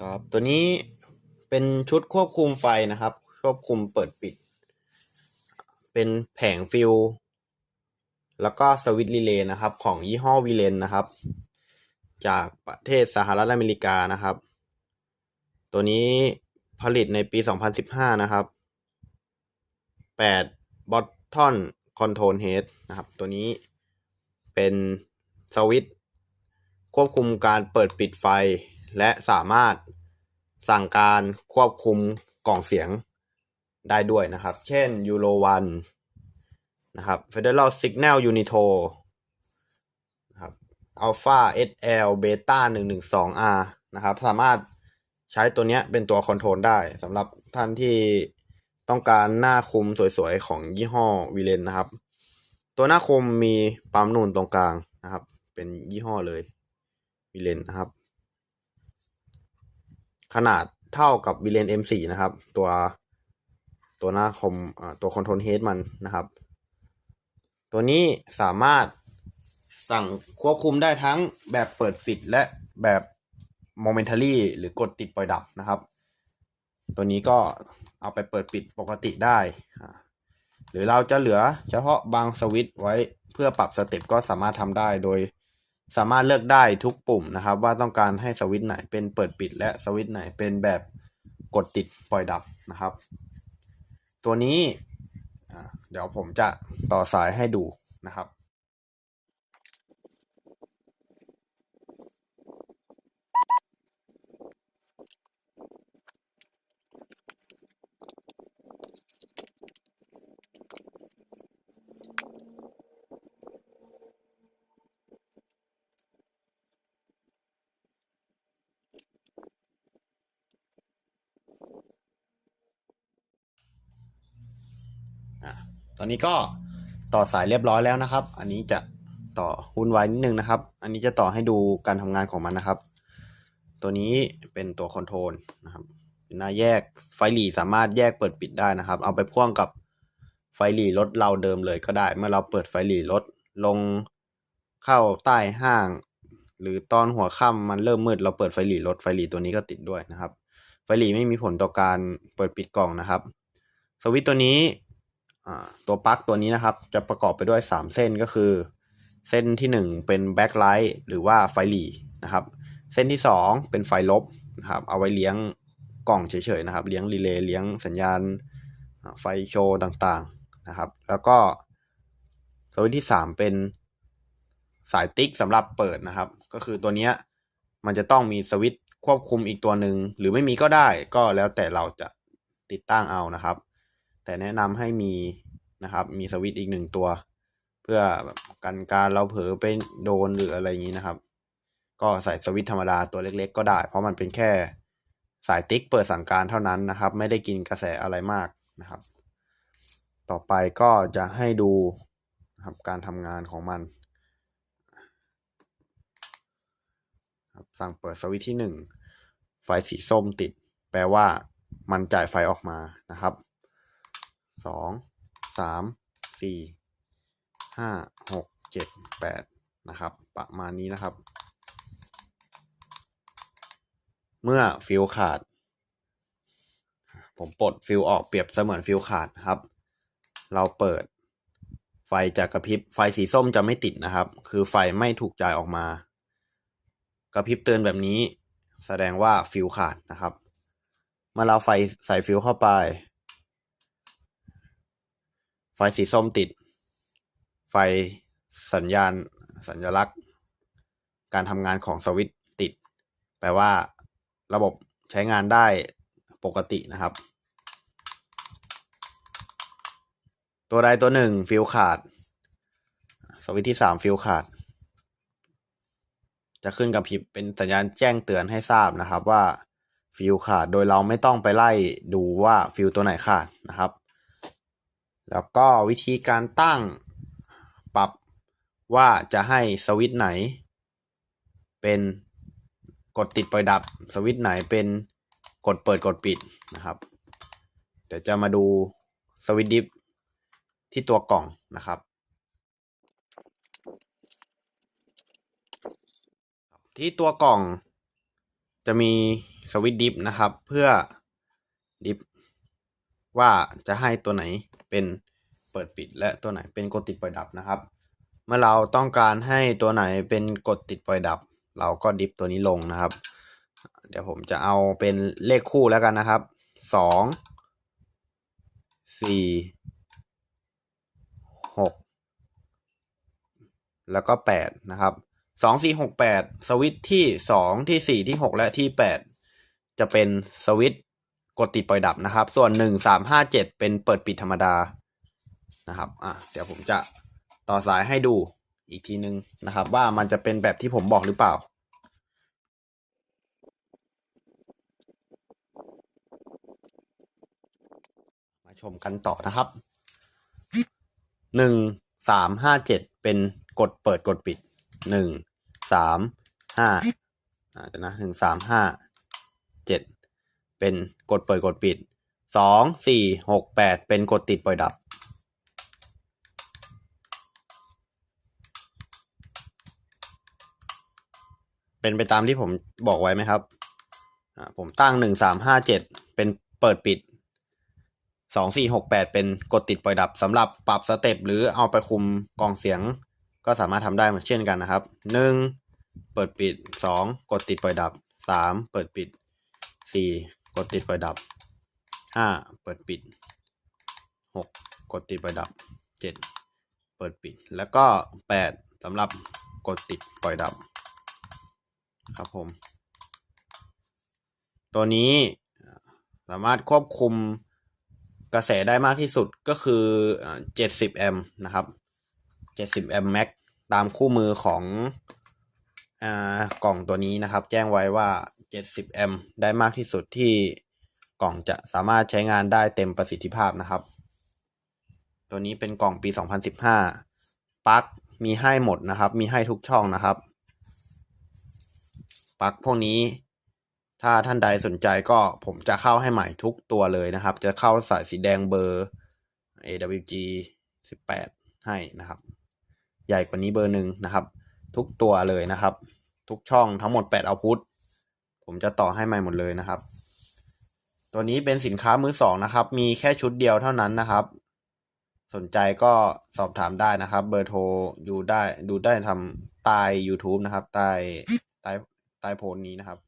ครับตัวนี้เป็นชุดควบคุมไฟนะครับ ควบคุมเปิดปิด เป็นแผงฟิลแล้วก็สวิตช์รีเลย์นะครับ ของยี่ห้อวีเลนนะครับ จากประเทศสหรัฐอเมริกานะครับ ตัวนี้ผลิตในปี 2015 นะครับ 8 Botton Control Head นะครับ ตัวนี้เป็นสวิตช์ควบคุมการเปิดปิดไฟ และสามารถสั่งการควบคุมกล่องเสียงได้ด้วยนะครับ เช่น Euro 1 นะครับ Federal Signal Unito นะครับ Alpha SL Beta 112R นะครับ สามารถใช้ตัวเนี้ยเป็นตัวคอนโทรลได้สำหรับท่านที่ต้องการหน้าคุมสวยๆ ของยี่ห้อวีเลนนะครับ ตัวหน้าคุมมีปั๊มนูนตรงกลางนะครับ เป็นยี่ห้อเลยวีเลนนะครับ ขนาดเท่ากับวีเลน M4 นะครับ ตัวตัวหน้าคมอ่าตัวคอนโทรลเฮดมันนะครับ ตัวนี้สามารถสั่งควบคุมได้ทั้งแบบเปิดปิดและแบบ momentary หรือกดติดปล่อยดับนะครับ ตัวนี้ก็เอาไปเปิดปิดปกติได้ หรือเราจะเหลือเฉพาะบางสวิตช์ไว้เพื่อปรับสเต็ปก็สามารถทำได้โดย สามารถเลือกได้ทุกปุ่มนะครับ ว่าต้องการให้สวิตช์ไหนเป็นเปิดปิด และสวิตช์ไหนเป็นแบบกดติดปล่อยดับนะครับ ตัวนี้เดี๋ยวผมจะต่อสายให้ดูนะครับ อะ ตอนนี้ก็ต่อสายเรียบร้อยแล้วนะครับ อันนี้จะต่อวุ่นไวายนิดนึงนะครับ อันนี้จะต่อให้ดูการทำงานของมันนะครับ ตัวนี้เป็นตัวคอนโทรลนะครับเป็นหน้าแยกไฟหลีสามารถแยกเปิดปิดได้นะครับ เอาไปพ่วงกับไฟหลีรถเราเดิมเลยก็ได้ เมื่อเราเปิดไฟหลีรถลงเข้าใต้ห้าง หรือตอนหัวค่ำมันเริ่มมืดเราเปิดไฟหลีรถไฟหลีตัวนี้ก็ติดด้วยนะครับ ไฟหลีไม่มีผลต่อการเปิดปิดกล่องนะครับ สวิตตัวนี้ ตัวปลั๊กตัวนี้นะครับ จะประกอบไปด้วย 3 เส้นก็คือ เส้นที่ 1 เป็นแบ็คไลท์หรือว่าไฟหลีนะครับ เส้นที่ 2 เป็นไฟลบนะครับ เอาไว้เลี้ยงกล่องเฉยๆนะครับ เลี้ยงรีเลย์เลี้ยงสัญญาณไฟโชว์ต่างๆนะครับ แล้วก็สวิตช์ที่ 3 เป็นสายติ๊กสำหรับเปิดนะครับ ก็คือตัวนี้มันจะต้องมีสวิตช์ควบคุมอีกตัวหนึ่งหรือไม่มีก็ได้ก็แล้วแต่เราจะติดตั้งเอานะครับ แต่แนะนำให้มีนะครับ มีสวิตช์อีกหนึ่งตัว เพื่อแบบกันการเราเผลอไปโดนหรืออะไรอย่างนี้นะครับ ก็ใส่สวิตช์ธรรมดาตัวเล็ก ๆ ก็ได้ เพราะมันเป็นแค่สายติ๊กเปิดสั่งการเท่านั้นนะครับ ไม่ได้กินกระแสอะไรมากนะครับ ต่อไปก็จะให้ดูนะครับการทำงานของมันสั่งเปิดสวิตช์ที่หนึ่งไฟสีส้มติด แปลว่ามันจ่ายไฟออกมานะครับ สองสามสี่ห้าหกเจ็ดแปดนะครับ ประมาณนี้นะครับ เมื่อฟิลขาด ผมปลดฟิลออกเปรียบเสมือนฟิลขาดครับ เราเปิด ไฟจะกระพริบไฟสีส้มจะไม่ติดนะครับ คือไฟไม่ถูกจ่ายออกมา กระพริบเตือนแบบนี้ แสดงว่าฟิลขาดนะครับ เมื่อเราไฟใส่ฟิลเข้าไป ไฟสีส้มติด ไฟสัญญาณสัญลักษณ์ การทำงานของสวิตติด แปลว่าระบบใช้งานได้ปกตินะครับ ตัวใดตัวหนึ่งฟิลขาด สวิตที่สามฟิลขาด จะขึ้นกับพริบเป็นสัญญาณแจ้งเตือนให้ทราบนะครับว่าฟิลขาด โดยเราไม่ต้องไปไล่ดูว่าฟิลตัวไหนขาดนะครับ แล้วก็วิธีการตั้งปรับว่าจะให้สวิตไหน เป็นกดติดปล่อยดับสวิตไหนเป็นกดเปิดกดปิดนะครับ เดี๋ยวจะมาดูสวิตดิฟที่ตัวกล่องนะครับ ที่ตัวกล่องจะมีสวิตดิฟนะครับ เพื่อดิฟว่าจะให้ตัวไหน เป็นเปิดปิดและตัวไหนเป็นกดติดปล่อยดับนะครับ เมื่อเราต้องการให้ตัวไหนเป็นกดติดปล่อยดับ เราก็ดิฟตัวนี้ลงนะครับ เดี๋ยวผมจะเอาเป็นเลขคู่แล้วกันนะครับสองสี่หกแล้วก็แปดนะครับสองสี่หกแปดสวิตที่สองที่สี่ที่หกและที่แปดจะเป็นสวิต กดติดปล่อยดับนะครับ ส่วนหนึ่งสามห้าเจ็ดเป็นเปิดปิดธรรมดานะครับอะเดี๋ยวผมจะต่อสายให้ดูอีกทีนึงนะครับ ว่ามันจะเป็นแบบที่ผมบอกหรือเปล่ามาชมกันต่อนะครับ หนึ่ง สาม ห้า เจ็ด เป็นกดเปิดกดปิด หนึ่ง สาม ห้าอ่าเดี๋ยวนะหนึ่ง สาม ห้า เจ็ด เป็นกดเปิดกดปิดสองสี่หกแปดเป็นกดติดปล่อยดับ เป็นไปตามที่ผมบอกไว้ไหมครับผมตั้งหนึ่งสามห้าเจ็ดเป็นเปิดปิดสองสี่หกแปดเป็นกดติดปล่อยดับสำหรับปรับสเต็ปหรือเอาไปคุมกองเสียง ก็สามารถทำได้เหมือนเช่นกันนะครับหนึ่งเปิดปิดสองกดติดปล่อยดับสามเปิดปิดสี่ กดติดปล่อยดับห้าเปิดปิดหกกดติดปล่อยดับเจ็ดเปิดปิด แล้วก็แปดสำหรับกดติดปล่อยดับ ครับผม ตัวนี้สามารถควบคุมกระแสได้มากที่สุดก็คือเจ็ดสิบแอมป์นะครับเจ็ดสิบแอมป์แม็กตามคู่มือของอกล่องตัวนี้นะครับ แจ้งไว้ว่า เจ็ดสิบแอมป์ได้มากที่สุดที่กล่องจะสามารถใช้งานได้เต็มประสิทธิภาพนะครับ ตัวนี้เป็นกล่องปีสองพันสิบห้าปลั๊กมีให้หมดนะครับ มีให้ทุกช่องนะครับ ปลั๊กพวกนี้ ถ้าท่านใดสนใจก็ผมจะเข้าให้ใหม่ทุกตัวเลยนะครับ จะเข้าสายสีแดงเบอร์ AWG 18 ให้นะครับ ใหญ่กว่านี้เบอร์หนึ่งนะครับ ทุกตัวเลยนะครับ ทุกช่องทั้งหมด8เอาพุท ผมจะต่อให้ใหม่หมดเลยนะครับ ตัวนี้เป็นสินค้ามือสองนะครับ มีแค่ชุดเดียวเท่านั้นนะครับ สนใจก็สอบถามได้นะครับ เบอร์โทรอยู่ได้ดูได้ทำใต้ YouTube นะครับใต้ใต้ใต้โพสต์นี้นะครับ